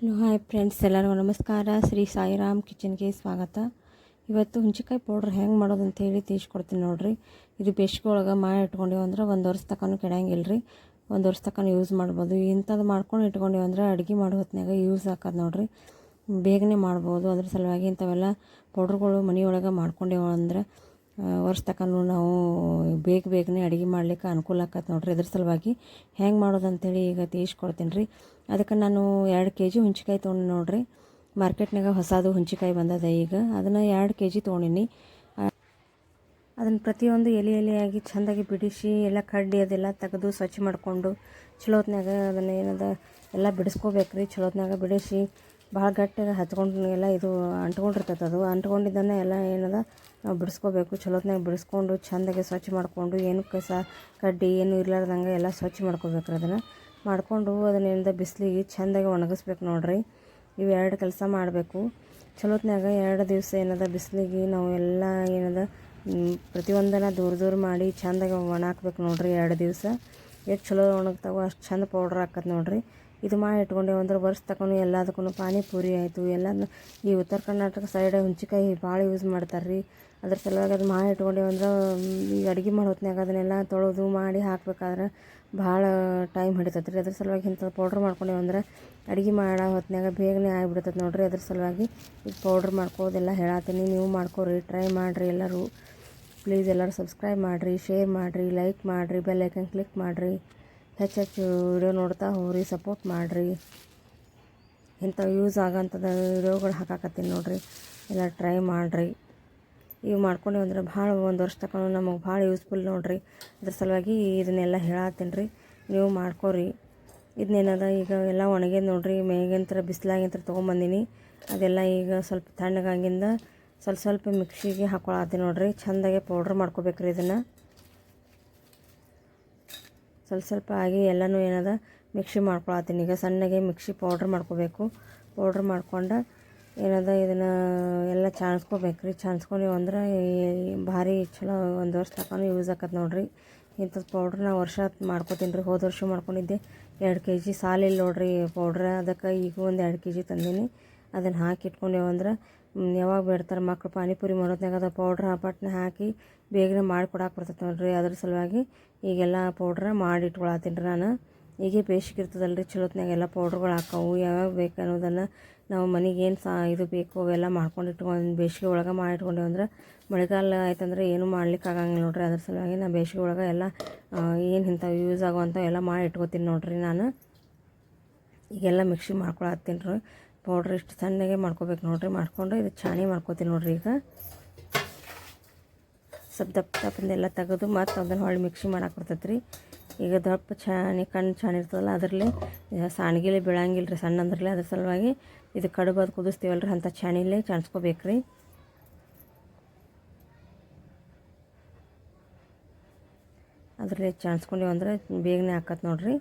Hello, hi friends, ಎಲ್ಲರಿಗೂ ನಮಸ್ಕಾರ. ಶ್ರೀ ಸಾಯಿರಾಮ್ ಕಿಚನ್ಗೆ ಸ್ವಾಗತ. ಇವತ್ತು ಹುಂಚಿಕಾಯಿ ಪೌಡ್ರ್ ಹೆಂಗೆ ಮಾಡೋದು ಅಂತೇಳಿ ತಿಳಿಸ್ಕೊಡ್ತೀನಿ ನೋಡಿರಿ. ಇದು ಬೆಸ್ಗೊಳಗೆ ಮಾಡಿ ಇಟ್ಕೊಂಡೆವು ಅಂದ್ರೆ ಒಂದು ವರ್ಷ ತನಕ ಕೆಡಂಗಿಲ್ಲ ರೀ ಒಂದು ವರ್ಷ ತನಕ ಯೂಸ್ ಮಾಡ್ಬೋದು. ಇಂಥದ್ದು ಮಾಡ್ಕೊಂಡು ಇಟ್ಕೊಂಡೆವು ಅಂದರೆ ಅಡುಗೆ ಮಾಡೋ ಹೊತ್ತಿನಾಗ ಯೂಸ್ ಹಾಕೋದು ನೋಡಿರಿ. ಬೇಗನೆ ಮಾಡ್ಬೋದು. ಅದ್ರ ಸಲುವಾಗಿ ಇಂಥವೆಲ್ಲ ಪೌಡ್ರ್ಗಳು ಮನೆಯೊಳಗೆ ಮಾಡ್ಕೊಂಡೇವು ಅಂದ್ರೆ ವರ್ಷ ತನಕ ನಾವು ಬೇಗ ಬೇಗನೆ ಅಡುಗೆ ಮಾಡ್ಲಿಕ್ಕೆ ಅನುಕೂಲ ಆಕತ್ತೆ ನೋಡ್ರಿ. ಇದ್ರ ಸಲುವಾಗಿ ಹೆಂಗೆ ಮಾಡೋದು ಅಂತೇಳಿ ಈಗ ತಿಳಿಸ್ಕೊಡ್ತೀನಿ ರೀ. ಅದಕ್ಕೆ ನಾನು ಎರಡು ಕೆ ಜಿ ಹುಂಚಿಕಾಯಿ ತೊಗೊಂಡು ನೋಡಿರಿ. ಮಾರ್ಕೆಟ್ನಾಗ ಹೊಸದು ಹುಂಚಿಕಾಯಿ ಬಂದದ ಈಗ. ಅದನ್ನು ಎರಡು ಕೆ ಜಿ ತೊಗೊಂಡಿನಿ ಅದನ್ನು ಪ್ರತಿಯೊಂದು ಎಲೆ ಎಲೆಯಾಗಿ ಚೆಂದಾಗಿ ಬಿಡಿಸಿ ಎಲ್ಲ ಕಡ್ಡಿ ಅದೆಲ್ಲ ತೆಗೆದು ಸ್ವಚ್ಛ ಮಾಡಿಕೊಂಡು ಚಲೋತ್ನಾಗ ಅದನ್ನು ಏನದ ಎಲ್ಲ ಬಿಡಿಸ್ಕೋಬೇಕು ರೀ ಚಲೋತ್ನಾಗ ಬಿಡಿಸಿ ಭಾಳ ಗಟ್ಟಿಗೆ ಹಚ್ಕೊಂಡು ಎಲ್ಲ ಇದು ಅಂಟ್ಕೊಂಡಿರ್ತೈತೆ ಅದು. ಅಂಟ್ಕೊಂಡಿದ್ದನ್ನು ಎಲ್ಲ ಏನದ ನಾವು ಬಿಡಿಸ್ಕೋಬೇಕು. ಚಲೋತ್ನಾಗ ಬಿಡಿಸ್ಕೊಂಡು, ಚಂದಾಗಿ ಸ್ವಚ್ಛ ಮಾಡಿಕೊಂಡು ಏನು ಕಸ ಕಡ್ಡಿ ಏನು ಇರ್ಲಾರ್ದಂಗೆ ಎಲ್ಲ ಸ್ವಚ್ಛ ಮಾಡ್ಕೋಬೇಕು ಅದನ್ನು. ಮಾಡಿಕೊಂಡು ಅದನ್ನಿಂದ ಬಿಸಿಲಿಗೆ ಚೆಂದಾಗಿ ಒಣಗಿಸ್ಬೇಕು ನೋಡ್ರಿ. ಇವು ಎರಡು ಕೆಲಸ ಮಾಡಬೇಕು. ಚಲೋತ್ನಾಗ ಎರಡು ದಿವಸ ಏನದ, ಬಿಸಿಲಿಗೆ ನಾವು ಎಲ್ಲ ಏನದ ಪ್ರತಿಯೊಂದನ್ನು ದೂರ ದೂರ ಮಾಡಿ ಚೆಂದಾಗಿ ಒಣ ಹಾಕ್ಬೇಕು ನೋಡ್ರಿ ಎರಡು ದಿವಸ. ಎಷ್ಟು ಚಲೋ ಒಣಗ್ತಾವೋ ಅಷ್ಟು ಚಂದ ಪೌಡ್ರ್ ಹಾಕತ್ ನೋಡ್ರಿ. ಇದು ಮಾಡಿ ಇಟ್ಕೊಂಡೇವು ಅಂದ್ರೆ ವರ್ಷ ತಕೊಂಡು ಎಲ್ಲದಕ್ಕೂ ಪಾನಿಪುರಿ ಆಯಿತು. ಎಲ್ಲ ಈ ಉತ್ತರ ಕರ್ನಾಟಕ ಸೈಡ್ ಹುಂಚಿಕಾಯಿ ಭಾಳ ಯೂಸ್ ಮಾಡ್ತಾರೆ ರೀ ಅದ್ರ ಸಲುವಾಗಿ ಅದು ಮಾಡಿ ಇಟ್ಕೊಂಡೇವು ಅಂದ್ರೆ ಈಗ ಅಡುಗೆ ಮಾಡೋ ಹೊತ್ನ್ಯಾಗ ಅದನ್ನೆಲ್ಲ ತೊಳೆದು ಮಾಡಿ ಹಾಕ್ಬೇಕಾದ್ರೆ ಭಾಳ ಟೈಮ್ ಹಿಡಿತೈತೆ ರೀ ಅದ್ರ ಸಲುವಾಗಿ ಇಂಥ ಪೌಡ್ರ್ ಮಾಡ್ಕೊಂಡೇವು ಅಂದ್ರೆ ಅಡುಗೆ ಮಾಡೋ ಹೊತ್ನ್ಯಾಗ ಬೇಗನೆ ಆಗಿಬಿಡ್ತೈತೆ ನೋಡಿರಿ. ಅದ್ರ ಸಲುವಾಗಿ ಈಗ ಪೌಡ್ರ್ ಮಾಡ್ಕೋದೆಲ್ಲ ಹೇಳತ್ತೀನಿ ನೀವು ಮಾಡ್ಕೊರಿ ಟ್ರೈ ಮಾಡಿರಿ ಎಲ್ಲರೂ. ಪ್ಲೀಸ್ ಎಲ್ಲರೂ ಸಬ್ಸ್ಕ್ರೈಬ್ ಮಾಡಿರಿ ಶೇರ್ ಮಾಡಿರಿ ಲೈಕ್ ಮಾಡಿರಿ ಬೆಲ್ ಐಕನ್ ಕ್ಲಿಕ್ ಮಾಡಿರಿ. ಹೆಚ್ಚು ಹೆಚ್ಚು ವಿಡಿಯೋ ನೋಡ್ತಾ ಹೋಗ್ರಿ ಸಪೋರ್ಟ್ ಮಾಡಿರಿ. ಇಂಥ ಯೂಸ್ ಆಗೋಂಥದ್ದು ವಿಡಿಯೋಗಳು ಹಾಕಾಕತ್ತೀನಿ ನೋಡಿರಿ. ಎಲ್ಲ ಟ್ರೈ ಮಾಡಿರಿ. ಇವು ಮಾಡ್ಕೊಂಡು ಅಂದ್ರೆ ಭಾಳ ಒಂದು ವರ್ಷ ತಗೊಂಡು ನಮಗೆ ಭಾಳ ಯೂಸ್ಫುಲ್ ನೋಡಿರಿ. ಅದ್ರ ಸಲುವಾಗಿ ಇದನ್ನೆಲ್ಲ ಹೇಳತ್ತೀನಿ ರೀ ನೀವು ಮಾಡ್ಕೊರಿ. ಇದನ್ನೇನದ ಈಗ ಎಲ್ಲ ಒಣಗ್ಯದ ನೋಡಿರಿ. ಮೇಗಂತ್ರ ಬಿಸಿಲಾಗಿಂತ್ರ ತೊಗೊಂಬಂದಿನಿ. ಅದೆಲ್ಲ ಈಗ ಸ್ವಲ್ಪ ತಣ್ಣಗಾಗಿಂದ ಸ್ವಲ್ಪ ಸ್ವಲ್ಪ ಮಿಕ್ಸಿಗೆ ಹಾಕೊಳತ್ತೀನಿ ನೋಡಿರಿ. ಚೆಂದಾಗೆ ಪೌಡ್ರ್ ಮಾಡ್ಕೋಬೇಕ್ರಿ ಇದನ್ನು. ಸ್ವಲ್ಪ ಸ್ವಲ್ಪ ಆಗಿ ಎಲ್ಲನೂ ಏನದ ಮಿಕ್ಸಿ ಮಾಡ್ಕೊಳತ್ತೀನಿ. ಈಗ ಸಣ್ಣಗೆ ಮಿಕ್ಸಿ ಪೌಡ್ರ್ ಮಾಡ್ಕೋಬೇಕು. ಪೌಡ್ರ್ ಮಾಡ್ಕೊಂಡು ಏನದ ಇದನ್ನು ಎಲ್ಲ ಚಾಣಿಸ್ಕೋಬೇಕು ರೀ. ಚಾಣಿಸ್ಕೊಂಡೀವಿ ಅಂದ್ರೆ ಭಾರಿ ಚಲೋ ಒಂದು ವರ್ಷ ತನಕ ಯೂಸ್ ಆಕತ್ತೆ ನೋಡಿರಿ. ಇಂಥದ್ದು ಪೌಡ್ರ್ ನಾ ವರ್ಷ ಮಾಡ್ಕೋತೀನಿ ರೀ. ಹೋದ ವರ್ಷ ಮಾಡ್ಕೊಂಡಿದ್ದೆ. ಎರಡು ಕೆ ಜಿ ಸಾಲಿಲ್ಲ ನೋಡ್ರಿ ಪೌಡ್ರ್. ಅದಕ್ಕೆ ಈಗ ಒಂದು ಎರಡು ಕೆ ಜಿ ತಂದೀನಿ. ಅದನ್ನು ಹಾಕಿ ಇಟ್ಕೊಂಡೇವು ಅಂದ್ರೆ ಯಾವಾಗ ಬಿಡ್ತಾರೆ ಮಕ್ಕಳು ಪಾನಿಪುರಿ ಮಾಡೋದ್ನಾಗ ಅದು ಪೌಡ್ರ್ ಪಟ್ನ ಹಾಕಿ ಬೇಗನೆ ಮಾಡಿಕೊಡಕ್ಕೆ ಬರ್ತೈತೆ ನೋಡಿರಿ. ಅದ್ರ ಸಲುವಾಗಿ ಈಗೆಲ್ಲ ಪೌಡ್ರ ಮಾಡಿ ಇಟ್ಕೊಳತ್ತೀನಿ ರೀ ನಾನು. ಈಗ ಬೇಸಿಗೆ ಇರ್ತದಲ್ಲ ರೀ ಚಲೋತ್ನಾಗ ಎಲ್ಲ ಪೌಡ್ರ್ಗಳು ಹಾಕವು. ಯಾವ್ಯಾವ ಬೇಕು ಅನ್ನೋದನ್ನು ನಾವು ಮನೆಗೆ ಏನು ಸಾ ಇದು ಬೇಕು ಅವೆಲ್ಲ ಮಾಡ್ಕೊಂಡು ಇಟ್ಕೊಂಡು ಬೇಸಿಗೆ ಒಳಗೆ ಮಾಡಿ ಇಟ್ಕೊಂಡೇವು ಅಂದ್ರೆ ಮಳೆಗಾಲ ಆಯ್ತಂದ್ರೆ ಏನು ಮಾಡ್ಲಿಕ್ಕೆ ಆಗಂಗಿಲ್ಲ ನೋಡ್ರಿ. ಅದ್ರ ಸಲುವಾಗಿ ನಾನು ಬೇಸಿಗೆ ಒಳಗೆ ಎಲ್ಲ ಏನು ಇಂಥವು ಯೂಸ್ ಆಗುವಂಥವು ಎಲ್ಲ ಮಾಡಿ ಇಟ್ಕೋತೀನಿ ನೋಡ್ರಿ ನಾನು. ಈಗೆಲ್ಲ ಮಿಕ್ಸಿ ಮಾಡ್ಕೊಳತ್ತೀನಿ ರೀ. ಪೌಡ್ರ್ ಇಷ್ಟು ಸಣ್ಣಗೆ ಮಾಡ್ಕೋಬೇಕು ನೋಡ್ರಿ. ಮಾಡ್ಕೊಂಡು ಇದು ಚಾಣಿ ಮಾಡ್ಕೋತೀನಿ ನೋಡ್ರಿ ಈಗ. ಸ್ವಲ್ಪ ದಪ್ಪ ದಪ್ಪಂದೆಲ್ಲ ತೆಗೆದು ಮತ್ತು ಅದನ್ನು ಹೊಳ್ಳಿ ಮಿಕ್ಸಿ ಮಾಡಕ್ಕೆ ಬರ್ತೈತೆ ರೀ ಈಗ ದಪ್ಪ ಚಾಣಿ, ಕಣ್ಣು ಚಾಣಿ ಇರ್ತದಲ್ಲ ಅದರಲ್ಲಿ ಸಾಣಿಗೆಲಿ ಬೀಳಂಗಿಲ್ಲ ರೀ ಸಣ್ಣ ಅಂದ್ರಲ್ಲೇ ಅದ್ರ ಸಲುವಾಗಿ ಇದು ಕಡುಬು ಅದು ಕುದಿಸ್ತೀವಲ್ಲ ರೀ ಅಂಥ ಚಾಣಿಲೇ ಚಾಣಿಸ್ಕೋಬೇಕು ರೀ ಅದರಲ್ಲಿ ಚಾಣಿಸ್ಕೊಂಡಿವಂದ್ರೆ ಬೇಗನೆ ಹಾಕತ್ತೆ ನೋಡ್ರಿ.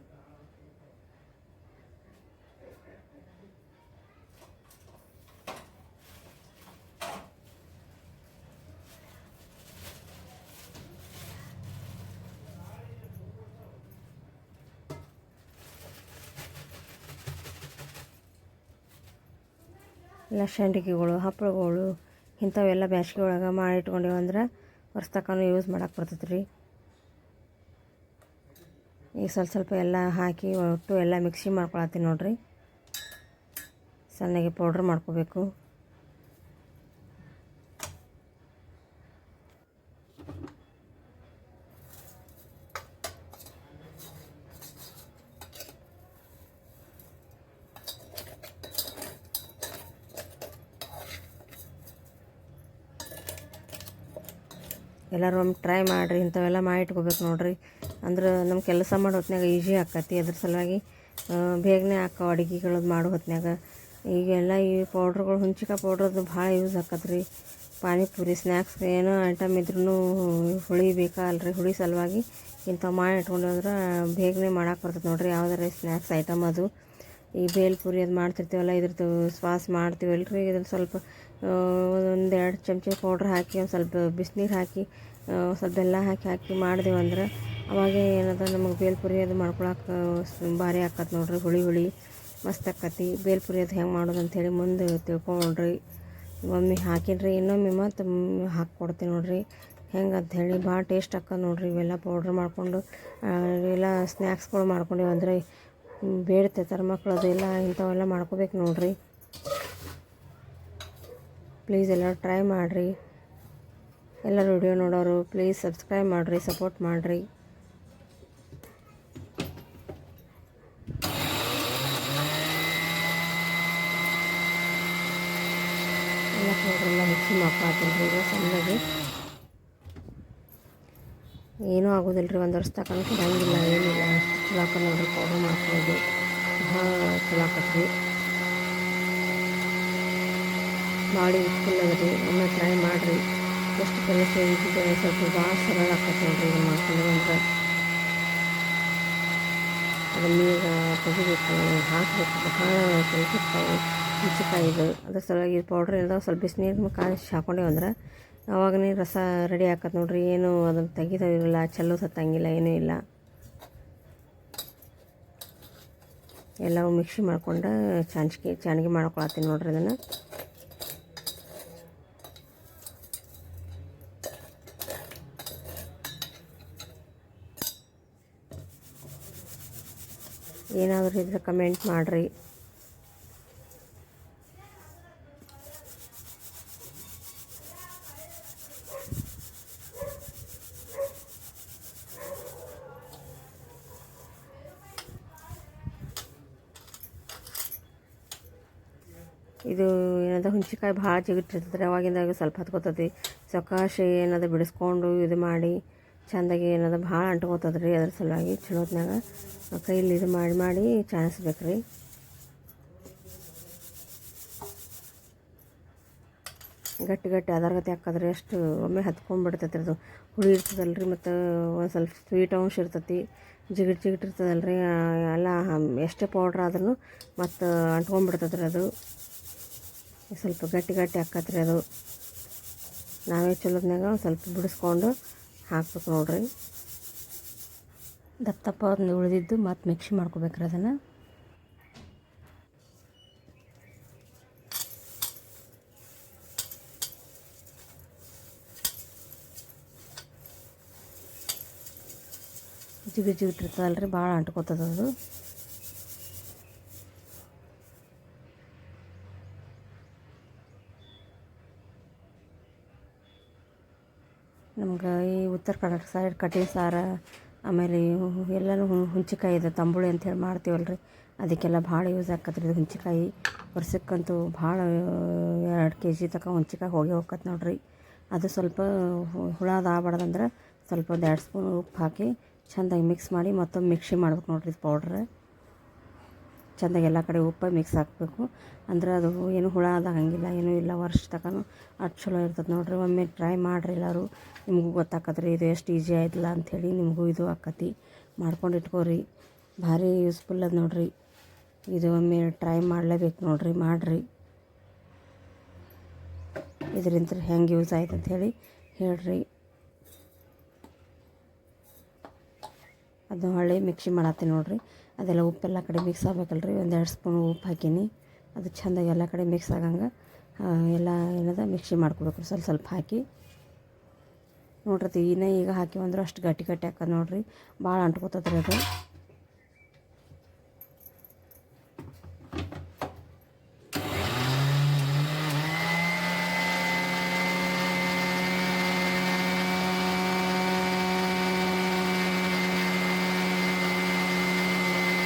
ಸಂಡಿಗೆಗಳು ಹಪ್ಪಳಗಳು, ಇಂಥವೆಲ್ಲ ಬ್ಯಾಸ್ಗೆ ಒಳಗೆ ಮಾಡಿ ಇಟ್ಕೊಂಡೇವು ಅಂದ್ರೆ ವರ್ಷ ತನಕ ಯೂಸ್ ಮಾಡಕ್ಕೆ ಬರ್ತೈತೆ ರೀ ಈಗ ಸ್ವಲ್ಪ ಸ್ವಲ್ಪ ಎಲ್ಲ ಹಾಕಿ ಒಟ್ಟು ಎಲ್ಲ ಮಿಕ್ಸಿ ಮಾಡ್ಕೊಳತ್ತೀನಿ ನೋಡಿರಿ. ಸಣ್ಣಗೆ ಪೌಡ್ರ್ ಮಾಡ್ಕೋಬೇಕು. ಎಲ್ಲರೂ ಒಮ್ಮೆ ಟ್ರೈ ಮಾಡಿರಿ, ಇಂಥವೆಲ್ಲ ಮಾಡಿ ಇಟ್ಕೋಬೇಕು ನೋಡ್ರಿ. ಅಂದ್ರೆ ನಮ್ಮ ಕೆಲಸ ಮಾಡೋ ಹೊತ್ನ್ಯಾಗ ಈಜಿ ಆಕತಿ. ಅದ್ರ ಸಲುವಾಗಿ ಬೇಗನೆ ಹಾಕೋ ಅಡುಗೆಗಳು ಮಾಡೋ ಹೊತ್ನ್ಯಾಗ. ಈಗೆಲ್ಲ ಈ ಪೌಡ್ರ್ಗಳು ಹುಂಚಿಕಾಯಿ ಪೌಡ್ರದ್ದು ಭಾಳ ಯೂಸ್ ಆಕತ್ರಿ. ಪಾನಿಪುರಿ ಸ್ನ್ಯಾಕ್ಸ್ ಏನೋ ಐಟಮ್ ಇದ್ರೂ ಹುಳಿ ಬೇಕಲ್ರಿ ಹುಳಿ ಸಲುವಾಗಿ ಇಂಥವು ಮಾಡಿ ಇಟ್ಕೊಂಡು ಅಂದ್ರೆ ಬೇಗನೆ ಮಾಡಕ್ಕೆ ಬರ್ತದೆ ನೋಡಿರಿ. ಯಾವ್ದಾರ ಸ್ನ್ಯಾಕ್ಸ್ ಐಟಮ್ ಅದು. ಈ ಬೇಲ್ಪುರಿ ಅದು ಮಾಡ್ತಿರ್ತೀವಲ್ಲ, ಇದ್ರದ್ದು ಸ್ವಾಸ ಮಾಡ್ತೀವಲ್ರಿ, ಇದ್ರಲ್ಲಿ ಸ್ವಲ್ಪ ಒಂದೆರಡು ಎರಡು ಚಮಚ ಪೌಡ್ರ್ ಹಾಕಿ, ಒಂದು ಸ್ವಲ್ಪ ಬಿಸಿನೀರು ಹಾಕಿ ಸ್ವಲ್ಪ ಬೆಲ್ಲ ಹಾಕಿ ಹಾಕಿ ಮಾಡಿದೆವು ಅಂದ್ರೆ ಅವಾಗ ಏನದ ನಮಗೆ ಬೇಲ್ಪುರಿ ಅದು ಮಾಡ್ಕೊಳಕ್ಕೆ ಭಾರಿ ಆಕತ್ತೆ ನೋಡ್ರಿ, ಹುಳಿ ಹುಳಿ, ಮಸ್ತ್ ಆಕತಿ. ಬೇಲ್ಪುರಿ ಅದು ಹೆಂಗೆ ಮಾಡೋದು ಅಂಥೇಳಿ ಮುಂದೆ ತಿಳ್ಕೊಂಡ್ರಿ. ಒಮ್ಮೆ ಹಾಕಿನ್ರಿ, ಇನ್ನೊಮ್ಮೆ ಮತ್ತು ಹಾಕ್ಕೊಡ್ತೀನಿ ನೋಡ್ರಿ. ಹೆಂಗೆ ಅಂತ ಹೇಳಿ, ಭಾಳ ಟೇಸ್ಟ್ ಆಕ್ಕದ ನೋಡ್ರಿ ಇವೆಲ್ಲ ಪೌಡ್ರ್ ಮಾಡಿಕೊಂಡು ಇವೆಲ್ಲ ಸ್ನ್ಯಾಕ್ಸ್ಗಳು ಮಾಡ್ಕೊಂಡಿವಿ ಅಂದರೆ ಬೇಡ್ತೈತಾರೆ ಮಕ್ಕಳು ಅದೆಲ್ಲ ಇಂಥವೆಲ್ಲ ಮಾಡ್ಕೋಬೇಕು ನೋಡ್ರಿ. ಪ್ಲೀಸ್ ಎಲ್ಲ ಟ್ರೈ ಮಾಡಿರಿ. ಎಲ್ಲ ವಿಡಿಯೋ ನೋಡೋರು ಪ್ಲೀಸ್ ಸಬ್ಸ್ಕ್ರೈಬ್ ಮಾಡಿರಿ ಸಪೋರ್ಟ್ ಮಾಡಿರಿ. ಎಲ್ಲ ಹೆಚ್ಚಿನ ಮಿಕ್ಸಿ ಈಗ ಸಣ್ಣಗೆ. ಏನೂ ಆಗೋದಿಲ್ಲ ರೀ, ಒಂದು ವರ್ಷ ತಗೊಂಡು ಕೊಡಂಗಿಲ್ಲ ಏನಿಲ್ಲ. ಅಷ್ಟು ಚಲೋ ಆಕ ನೋಡ್ರಿ ಪೌಡ್ರ್ ಮಾಡ್ಕೊಳ್ಳೋದು ಭಾಳ ಚಲೋ ಆಕತ್ರಿ ಭಾಳ ಫುಲ್ ಅದ ರೀ ಒಮ್ಮೆ ಟ್ರೈ ಮಾಡಿರಿ. ಎಷ್ಟು ಕೆಲಸ ಇದ್ದಿದೆ ಸ್ವಲ್ಪ ಭಾಳ ಸರಳ ಆಕತ್ತೆ ನೋಡ್ರಿ ಇದು ಮಾಡ್ಕೊಂಡು ಅಂದ್ರೆ. ಅದನ್ನ ಈಗ ತೆಗಿಬೇಕು, ಹಾಕಬೇಕು, ಬಹಳ ಕೆಲಸ ಇರ್ತಾವೆ ಹುಂಚಿಕಾಯಿದು ಅದ್ರ ಸಲುವಾಗಿ ಪೌಡ್ರ್ ಇಲ್ದಾವ ಸ್ವಲ್ಪ ಬಿಸಿನೀರು ಕಾಯಿಸಿ ಹಾಕೊಂಡೇವು ಅವಾಗನೇ ರಸ ರೆಡಿ ಆಕತ್ ನೋಡ್ರಿ. ಏನು ಅದನ್ನು ತೆಗಿತಾವಿರಲ್ಲ ಚೆಲ್ಲೋ ಸತ್ತಂಗಿಲ್ಲ, ಏನೂ ಇಲ್ಲ. ಎಲ್ಲವೂ ಮಿಕ್ಸಿ ಮಾಡ್ಕೊಂಡು ಚಾಂಚ್ಗೆ ಚಾಣಿಗೆ ಮಾಡ್ಕೊಳತ್ತೀನಿ ನೋಡ್ರಿ ಅದನ್ನು. ಏನಾದರೂ ಇದ್ರೆ ಕಮೆಂಟ್ ಮಾಡಿರಿ ಇದು ಹುಂಚಿಕಾಯಿ ಭಾಳ ಚಿಗಿಟ್ಟಿರ್ತದೆ ಅವಾಗಿಂದಾಗ ಸ್ವಲ್ಪ ಹತ್ಕೋತತಿ ಸಕಾಶಿ ಏನದು ಬಿಡಿಸ್ಕೊಂಡು ಇದು ಮಾಡಿ, ಚೆಂದಾಗಿ ಏನದ ಭಾಳ ಅಂಟ್ಕೋತದೆ ರೀ ಅದ್ರ ಸಲುವಾಗಿ ಚಲೋತ್ನಾಗ ಕೈಲಿ ಇದು ಮಾಡಿ ಮಾಡಿ ಚಾಣಿಸ್ಬೇಕು ರೀ ಗಟ್ಟಿ ಗಟ್ಟಿ ಅದರ್ಗತಿ ಹಾಕಿದ್ರೆ ಎಷ್ಟು ಒಮ್ಮೆ ಹತ್ಕೊಂಡ್ಬಿಡ್ತೈತೆ ಅದು. ಹುಳಿ ಇರ್ತದಲ್ಲ ರೀ ಮತ್ತು ಒಂದು ಸ್ವಲ್ಪ ಸ್ವೀಟ್ ಅಂಶ ಇರ್ತೈತಿ. ಜಿಗಿಟ್ ಜಿಗಿಟ್ ಇರ್ತದಲ್ಲ ರೀ ಎಲ್ಲ ಎಷ್ಟೇ ಪೌಡ್ರ್ ಆದ್ರೂ ಮತ್ತು ಅಂಟ್ಕೊಂಡ್ಬಿಡ್ತೈತೆ ರೀ ಅದು. ಸ್ವಲ್ಪ ಗಟ್ಟಿ ಗಟ್ಟಿ ಹಾಕತ್ರಿ ಅದು. ನಾವೇ ಚಲೋದ್ನಾಗ ಒಂದು ಸ್ವಲ್ಪ ಬಿಡಿಸ್ಕೊಂಡು ಹಾಕ್ಬೇಕು ನೋಡ್ರಿ. ದಪ್ಪ ದಪ್ಪ ಒಂದು ಉಳಿದಿದ್ದು ಮತ್ತು ಮಿಕ್ಸಿ ಮಾಡ್ಕೋಬೇಕ್ರಿ ಅದನ್ನು. ಜಿಗಿ ಜಿಗಿಟ್ ಇರ್ತದಲ್ಲ ರೀ ಭಾಳ ಅಂಟ್ಕೋತದ ಅದು. ನಮ್ಗೆ ಈ ಉತ್ತರ ಕರ್ನಾಟಕ ಸೈಡ್ ಕಟ್ಟಿನ ಸಾರು, ಆಮೇಲೆ ಎಲ್ಲನೂ ಹುಂಚಿಕಾಯಿ ಇದೆ, ತಂಬುಳಿ ಅಂತೇಳಿ ಮಾಡ್ತೀವಲ್ಲ ರೀ ಅದಕ್ಕೆಲ್ಲ ಭಾಳ ಯೂಸ್ ಆಕತ್ರಿ ಇದು ಹುಂಚಿಕಾಯಿ. ವರ್ಷಕ್ಕಂತೂ ಭಾಳ ಎರಡು ಕೆ ಜಿ ತನಕ ಹುಂಚಿಕಾಯಿ ಹೋಗಿ ಹೋಗತ್ತೆ ನೋಡಿರಿ. ಅದು ಸ್ವಲ್ಪ ಹುಳದ ಆಗ್ಬಾರ್ದಂದ್ರೆ ಸ್ವಲ್ಪ ಒಂದು ಎರಡು ಸ್ಪೂನ್ ಉಪ್ಪು ಹಾಕಿ ಚೆಂದಾಗಿ ಮಿಕ್ಸ್ ಮಾಡಿ ಮತ್ತೊಮ್ಮೆ ಮಿಕ್ಸಿ ಮಾಡ್ಬೇಕು ನೋಡಿರಿ ಇದು ಪೌಡ್ರ್ ಚೆಂದಾಗಿ ಎಲ್ಲ ಕಡೆ ಉಪ್ಪು ಮಿಕ್ಸ್ ಹಾಕಬೇಕು. ಅಂದ್ರೆ ಅದು ಏನು ಹುಳ ಆದಾಗಂಗಿಲ್ಲ, ಏನೂ ಇಲ್ಲ. ವರ್ಷ ತನಕನೂ ಅಷ್ಟು ಚಲೋ ಇರ್ತದೆ ನೋಡಿರಿ. ಒಮ್ಮೆ ಟ್ರೈ ಮಾಡಿರಿ ಎಲ್ಲರೂ. ನಿಮಗೂ ಗೊತ್ತಾಕತ್ರಿ, ಇದು ಎಷ್ಟು ಈಜಿ ಆಯ್ತಲ್ಲ ಅಂಥೇಳಿ ನಿಮಗೂ ಇದು ಆಕತಿ. ಮಾಡ್ಕೊಂಡು ಇಟ್ಕೋರಿ. ಭಾರಿ ಯೂಸ್ಫುಲ್ ಅದ ನೋಡ್ರಿ. ಇದು ಒಮ್ಮೆ ಟ್ರೈ ಮಾಡಲೇಬೇಕು ನೋಡಿರಿ, ಮಾಡಿರಿ. ಇದರಿಂದ ಹೆಂಗೆ ಯೂಸ್ ಆಯ್ತು ಅಂಥೇಳಿ ಹೇಳ್ರಿ. ಅದು ಹೊಳ್ಳಿ ಮಿಕ್ಸಿ ಮಾಡತ್ತೀನಿ ನೋಡ್ರಿ. ಅದೆಲ್ಲ ಉಪ್ಪೆಲ್ಲ ಕಡೆ ಮಿಕ್ಸ್ ಆಗ್ಬೇಕಲ್ಲ ರೀ ಒಂದೆರಡು ಸ್ಪೂನ್ ಉಪ್ಪು ಹಾಕೀನಿ. ಅದು ಚೆಂದಾಗಿ ಎಲ್ಲ ಕಡೆ ಮಿಕ್ಸ್ ಆಗಂಗೆ ಎಲ್ಲ ಏನದ ಮಿಕ್ಸಿ ಮಾಡ್ಕೋಬೇಕು ಸ್ವಲ್ಪ ಸ್ವಲ್ಪ ಹಾಕಿ. ನೋಡ್ರಿ ಇನ್ನೇ ಈಗ ಹಾಕಿ ಅಂದ್ರೆ ಅಷ್ಟು ಗಟ್ಟಿ ಗಟ್ಟಿ ಹಾಕೋದು ನೋಡಿರಿ. ಭಾಳ ಅಂಟ್ಕೋತದ್ರಿ ಅದು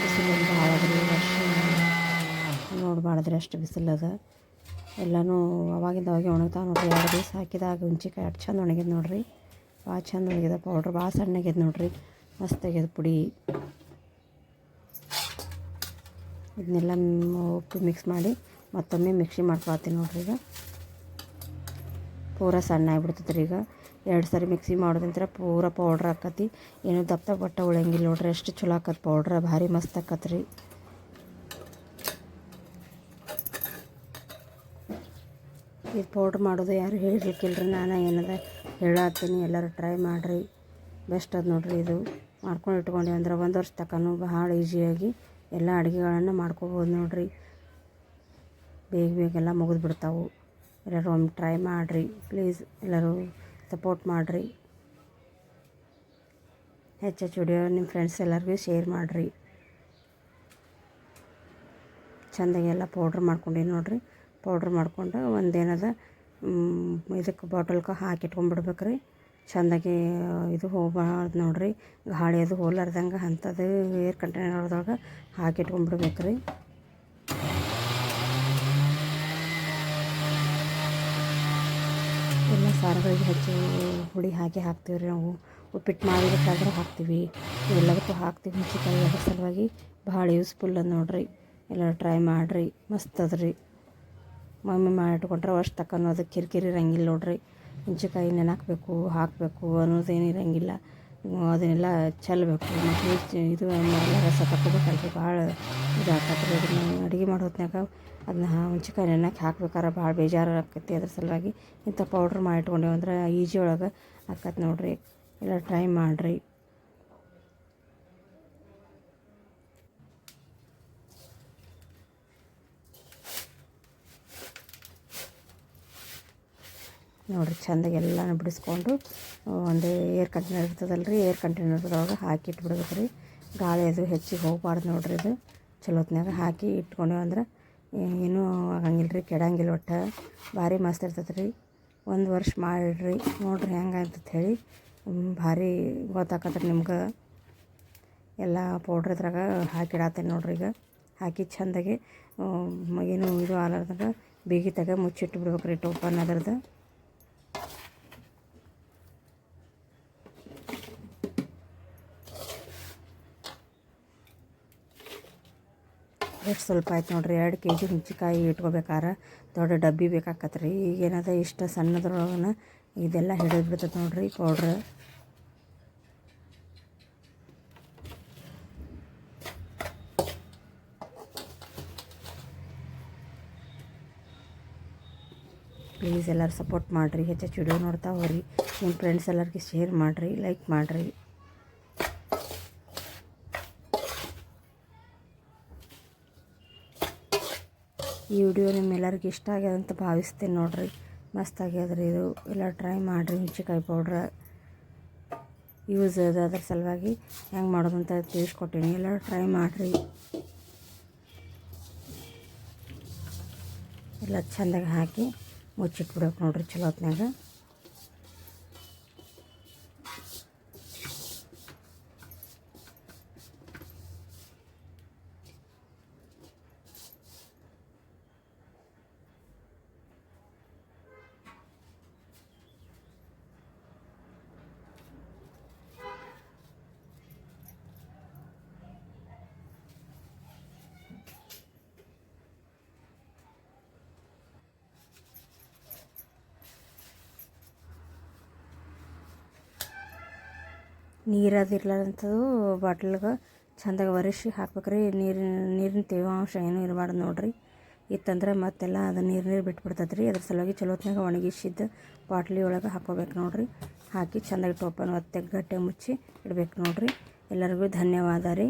ಬಿಸಿಲು ಭಾಳ ಅದ್ರಿ ವರ್ಷ ನೋಡಬಾರ್ದ್ರಿ ಅಷ್ಟು ಬಿಸಿಲದ. ಎಲ್ಲನೂ ಅವಾಗಿಂದ ಅವಾಗೆ ಒಣಗ್ತಾವೆ ನೋಡಿರಿ. ಎರಡು ದಿವಸ ಹಾಕಿದಾಗ ಹುಂಚಿಕಾಯಿ ಅಷ್ಟು ಚಂದ ಒಣಗ್ಯದ ನೋಡಿರಿ. ಭಾಳ ಚಂದ ಒಣಗ್ಯದ ಪೌಡ್ರ್ ಭಾಳ ಸಣ್ಣಗ್ಯದ ನೋಡಿರಿ. ಮಸ್ತ್ ಆಗ್ಯದ ಪುಡಿ. ಇದನ್ನೆಲ್ಲ ಉಪ್ಪು ಮಿಕ್ಸ್ ಮಾಡಿ ಮತ್ತೊಮ್ಮೆ ಮಿಕ್ಸಿ ಮಾಡ್ಕೊಳ್ತೀನಿ ನೋಡ್ರಿ ಈಗ. ಪೂರ ಸಣ್ಣ ಆಗಿಬಿಡ್ತದ್ರಿ ಈಗ. ಎರಡು ಸಾರಿ ಮಿಕ್ಸಿ ಮಾಡೋದ್ರಿಂದ ಪೂರ ಪೌಡ್ರ್ ಆಕತಿ. ಏನೋ ದಪ್ಪ ಬಟ್ಟೆ ಉಳಂಗಿಲ್ಲ ನೋಡ್ರಿ. ಎಷ್ಟು ಚಲೋ ಆಕತ್ ಪೌಡ್ರ್ ಭಾರಿ ಮಸ್ತ್ ಆಕತ್ ಇದು ಪೌಡ್ರ್ ಮಾಡೋದು ಯಾರು ಹೇಳಿರ್ಲಿಕ್ಕಿಲ್ರಿ ನಾನು ಏನದ ಹೇಳತ್ತೀನಿ ಎಲ್ಲರೂ ಟ್ರೈ ಮಾಡಿರಿ. ಬೆಸ್ಟ್ ಅದು ನೋಡ್ರಿ ಇದು. ಮಾಡ್ಕೊಂಡು ಇಟ್ಕೊಂಡು ಅಂದ್ರೆ ಒಂದು ವರ್ಷ ತನಕನೂ ಭಾಳ ಈಸಿಯಾಗಿ ಎಲ್ಲ ಅಡುಗೆಗಳನ್ನು ಮಾಡ್ಕೋಬೋದು ನೋಡಿರಿ. ಬೇಗ ಬೇಗ ಎಲ್ಲ ಮುಗಿದು ಬಿಡ್ತಾವೆ ಎಲ್ಲರೂ ಒಮ್ಮೆ ಟ್ರೈ ಮಾಡಿರಿ. ಪ್ಲೀಸ್ ಎಲ್ಲರೂ ಸಪೋರ್ಟ್ ಮಾಡಿರಿ. ಹೆಚ್ಚೆಚ್ಚು ವಿಡಿಯೋ ನಿಮ್ಮ ಫ್ರೆಂಡ್ಸ್ ಎಲ್ಲರಿಗೂ ಶೇರ್ ಮಾಡಿರಿ. ಚೆಂದಾಗೆಲ್ಲ ಪೌಡ್ರ್ ಮಾಡ್ಕೊಂಡೀನಿ ನೋಡಿರಿ. ಪೌಡ್ರ್ ಮಾಡ್ಕೊಂಡು ಒಂದೇನದ ಇದಕ್ಕೆ ಬಾಟಲ್ಗೆ ಹಾಕಿ ಇಟ್ಕೊಂಡ್ಬಿಡ್ಬೇಕು ರೀ. ಚಂದಾಗಿ ಇದು ಹೋಗ್ಬಾರ್ದು ನೋಡಿರಿ. ಗಾಳಿ ಅದು ಹೋಲಾರ್ದಂಗೆ ಅಂಥದ್ದು ಏರ್ ಕಂಟೈನರ್ದೊಳಗೆ ಹಾಕಿ ಇಟ್ಕೊಂಡ್ಬಿಡ್ಬೇಕು ರೀ. ಎಲ್ಲ ಸಾರುಗಳಿಗೆ ಹೆಚ್ಚು ಹುಳಿ ಹಾಕಿ ಹಾಕ್ತೀವಿ ರೀ ನಾವು. ಉಪ್ಪಿಟ್ಟು ಮಾಡಬೇಕಾದ್ರೆ ಹಾಕ್ತೀವಿ. ಎಲ್ಲದಕ್ಕೂ ಹಾಕ್ತೀವಿ ಹುಣ್ಸೆಕಾಯಿ ಅದ್ರ ಸಲುವಾಗಿ. ಭಾಳ ಯೂಸ್ಫುಲ್ ಅದ ನೋಡಿರಿ. ಎಲ್ಲ ಟ್ರೈ ಮಾಡಿರಿ. ಮಸ್ತ್ ಅದ ಮಮ್ಮಿ ಮಾಡಿಟ್ಕೊಂಡ್ರೆ ಅಷ್ಟು ತಕ್ಕ ಅದು ಕಿರಿಕಿರಿ ಇರಂಗಿಲ್ಲ ನೋಡ್ರಿ. ಹುಣ್ಸೆಕಾಯಿ ನೆನಾಕಬೇಕು, ಹಾಕಬೇಕು ಅನ್ನೋದೇನು ಇರಂಗಿಲ್ಲ. ಅದನ್ನೆಲ್ಲ ಚೆಲ್ಲಬೇಕು ಮತ್ತು ಇದು ರಸ ತಗೋಬೇಕಲ್ರಿ ಭಾಳ ಇದು ಅದನ್ನು ಅಡುಗೆ ಮಾಡೋ ಹೊತ್ನ್ಯಾಗ ಅದನ್ನ ಹುಣ್ಸೆಕಾಯಿ ನೆನಕ್ಕೆ ಹಾಕ್ಬೇಕಾರೆ ಭಾಳ ಬೇಜಾರು ಆಕೈತಿ ಅದ್ರ ಸಲುವಾಗಿ ಇಂಥ ಪೌಡ್ರ್ ಮಾಡಿಟ್ಕೊಂಡೇವಂದ್ರೆ ಈಜಿ ಒಳಗೆ ಆಕತ್ ನೋಡಿರಿ. ಎಲ್ಲ ಟ್ರೈ ಮಾಡಿರಿ. ನೋಡಿರಿ ಚೆಂದಾಗಿ ಎಲ್ಲನೂ ಬಿಡಿಸ್ಕೊಂಡು ಒಂದು ಏರ್ ಕಂಟೈನರ್ ಇರ್ತದಲ್ಲ ರೀ ಏರ್ ಕಂಟೈನರ್ದೊಳಗೆ ಹಾಕಿ ಇಟ್ಬಿಡ್ಬೇಕು ರೀ ಗಾಳಿ ಅದು ಹೆಚ್ಚಿಗೆ ಹೋಗ್ಬಾರ್ದು ನೋಡಿರಿ ಇದು. ಚಲೋತ್ನಾಗ ಹಾಕಿ ಇಟ್ಕೊಂಡೇವು ಅಂದ್ರೆ ಏನೂ ಆಗಂಗಿಲ್ಲ ರೀ ಕೆಡಂಗಿಲ್ಲ ಒಟ್ಟು. ಭಾರಿ ಮಸ್ತ್ ಇರ್ತದೆ ರೀ ಒಂದು ವರ್ಷ ಮಾಡಿರಿ ನೋಡಿರಿ ಹೆಂಗೆ ಹೇಳಿ. ಭಾರಿ ಗೊತ್ತಾಕತ್ರಿ ನಿಮ್ಗೆ. ಎಲ್ಲ ಪೌಡ್ರ್ ಇದ್ರಾಗ ಹಾಕಿಡತ್ತೇನೆ ನೋಡ್ರಿ ಈಗ. ಹಾಕಿ ಚೆಂದಾಗಿ ಏನು ಇದು ಆಲಾರ್ದಾಗ ಬೀಗಿತಾಗ ಮುಚ್ಚಿಟ್ಟು ಬಿಡ್ಬೇಕು ರೀ ಟೋಪನ್ ಅದ್ರದ್ದು ಎಷ್ಟು ಸ್ವಲ್ಪ ಆಯ್ತು ನೋಡಿರಿ. ಎರಡು ಕೆ ಜಿ ಹುಣ್ಚಿಕಾಯಿ ಇಟ್ಕೋಬೇಕಾರೆ ದೊಡ್ಡ ಡಬ್ಬಿ ಬೇಕಾಕತ್ತೆ ರೀ ಈಗೇನದ ಇಷ್ಟು ಸಣ್ಣದ್ರೊಳಗನ ಇದೆಲ್ಲ ಹಿಡಿದು ಬಿಡ್ತೈತೆ ನೋಡಿರಿ ಪೌಡ್ರ್ ಪ್ಲೀಸ್ ಎಲ್ಲರೂ ಸಪೋರ್ಟ್ ಮಾಡಿರಿ. ಹೆಚ್ಚು ವಿಡಿಯೋ ನೋಡ್ತಾ ಹೋಗ್ರಿ. ನಿಮ್ಮ ಫ್ರೆಂಡ್ಸ್ ಎಲ್ಲರಿಗೆ ಶೇರ್ ಮಾಡಿರಿ ಲೈಕ್ ಮಾಡಿರಿ. ಈ ವಿಡಿಯೋ ನಿಮ್ಮೆಲ್ಲರಿಗೂ ಇಷ್ಟ ಆಗ್ಯದ ಅಂತ ಭಾವಿಸ್ತೀನಿ ನೋಡಿರಿ. ಮಸ್ತ್ ಆಗ್ಯದ್ರಿ ಇದು. ಎಲ್ಲ ಟ್ರೈ ಮಾಡಿರಿ ಹುಂಚಿಕಾಯಿ ಪೌಡ್ರ ಯೂಸ್ ಅದ ಅದ್ರ ಸಲುವಾಗಿ ಹೆಂಗೆ ಮಾಡೋದು ಅಂತ ತಿಳಿಸ್ಕೊಟ್ಟೀನಿ. ಎಲ್ಲ ಟ್ರೈ ಮಾಡಿರಿ. ಎಲ್ಲ ಚೆಂದಾಗಿ ಹಾಕಿ ಮುಚ್ಚಿಟ್ಬಿಡ್ಬೇಕು ನೋಡ್ರಿ ಚಲೋ ಹೊತ್ನಾಗ ನೀರು ಅದು ಇರ್ಲಾರಂಥದ್ದು ಬಾಟ್ಲಿಗೆ ಚೆಂದಾಗಿ ಒರೆಸಿ ಹಾಕ್ಬೇಕ್ರಿ. ನೀರಿನ ನೀರಿನ ತೇವಾಂಶ ಏನೂ ಇರಬಾರ್ದು ನೋಡಿರಿ. ಇತ್ತಂದ್ರೆ ಮತ್ತೆಲ್ಲ ಅದು ನೀರು ನೀರು ಬಿಟ್ಬಿಡ್ತದೆ ರೀ ಅದ್ರ ಸಲುವಾಗಿ ಚಲೋತ್ನಾಗ ಒಣಗಿಸಿದ್ದು ಬಾಟ್ಲಿ ಒಳಗೆ ಹಾಕೋಬೇಕು ನೋಡಿರಿ. ಹಾಕಿ ಚಂದಾಗಿ ಟೋಪನ್ ಒತ್ತೆ ಗಟ್ಟಿ ಮುಚ್ಚಿ ಇಡ್ಬೇಕು ನೋಡಿರಿ. ಎಲ್ಲರಿಗೂ ಧನ್ಯವಾದ ರೀ.